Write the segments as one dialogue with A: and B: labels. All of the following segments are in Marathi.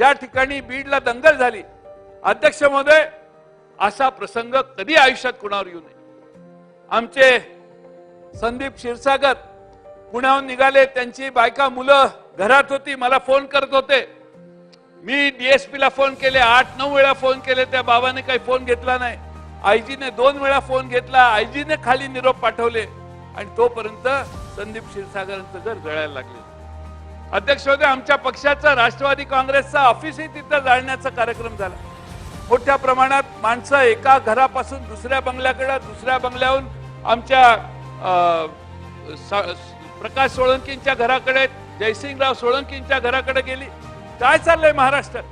A: ज्या ठिकाणी बीडला दंगल झाली अध्यक्ष महोदय असा प्रसंग कधी आयुष्यात कुणावर येऊ नये. आमचे संदीप क्षीरसागर पुण्याहून निघाले त्यांची बायका मुलं घरात होती मला फोन करत होते. मी डीएसपी ला फोन केले आठ नऊ वेळा फोन केले त्या बाबाने काही फोन घेतला नाही. आयजीने दोन वेळा फोन घेतला आयजीने खाली निरोप पाठवले आणि तोपर्यंत संदीप क्षीरसागरांचं घर जळायला लागले. अध्यक्ष होते आमच्या पक्षाचा राष्ट्रवादी काँग्रेसचा ऑफिसही तिथं जाळण्याचा कार्यक्रम झाला. मोठ्या प्रमाणात माणसं एका घरापासून दुसऱ्या बंगल्याकडे दुसऱ्या बंगल्याहून आमच्या प्रकाश सोळंकींच्या घराकडे जयसिंगराव सोळंकींच्या घराकडे गेली. काय चाललंय महाराष्ट्रात?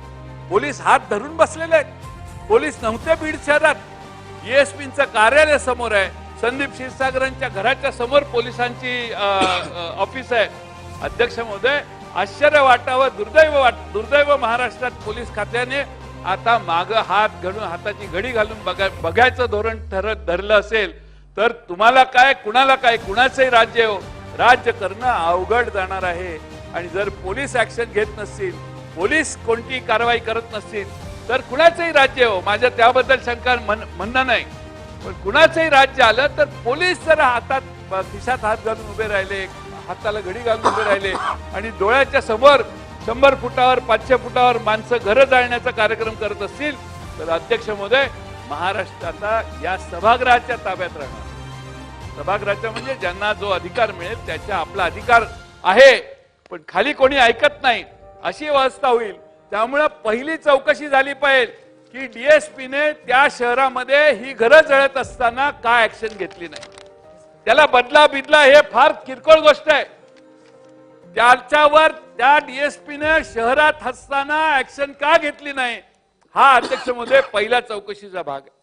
A: पोलीस हात धरून बसलेले आहेत. पोलीस नव्हते बीड शहरात. ईएसपीचं कार्यालय समोर आहे. संदीप क्षीरसागरांच्या घराच्या समोर पोलिसांची ऑफिस आहे. अध्यक्ष महोदय आश्चर्य वाटावं दुर्दैव वाट दुर्दैव महाराष्ट्रात पोलीस खात्याने आता माग हात घडून हाताची घडी घालून बघा बघायचं धोरण ठरत धरलं असेल तर तुम्हाला काय कुणाला काय कुणाचंही राज्य हो राज्य करणं अवघड जाणार आहे. आणि जर पोलीस ऍक्शन घेत नसतील पोलीस कोणती कारवाई करत नसतील तर कुणाचंही राज्य हो माझ्या त्याबद्दल शंका म्हणणं नाही. पण कुणाचंही राज्य आलं तर पोलीस जर हातात खिशात हात घालून उभे राहिले. हाताला घडी घालून उभे राहिले. आणि डोळ्याच्या समोर शंभर फुटावर पाचशे फुटावर माणसं घरं जाळण्याचा कार्यक्रम करत असतील तर अध्यक्ष महोदय महाराष्ट्राचा या सभागृहाच्या ताब्यात राहणार. सभागृहाच्या म्हणजे ज्यांना जो अधिकार मिळेल त्याच्या आपला अधिकार आहे. पण खाली कोणी ऐकत नाही अशी अवस्था होईल. त्यामुळं पहिली चौकशी झाली पाहिजे की डीएसपीने त्या शहरामध्ये ही घरं जळत असताना का ऍक्शन घेतली नाही? त्याला बदला बिदला हे फार किरकोळ गोष्ट आहे. त्याच्यावर त्या डीएसपीने शहरात असताना ऍक्शन का घेतली नाही? हा अध्यक्षमध्ये पहिल्या चौकशीचा भाग आहे.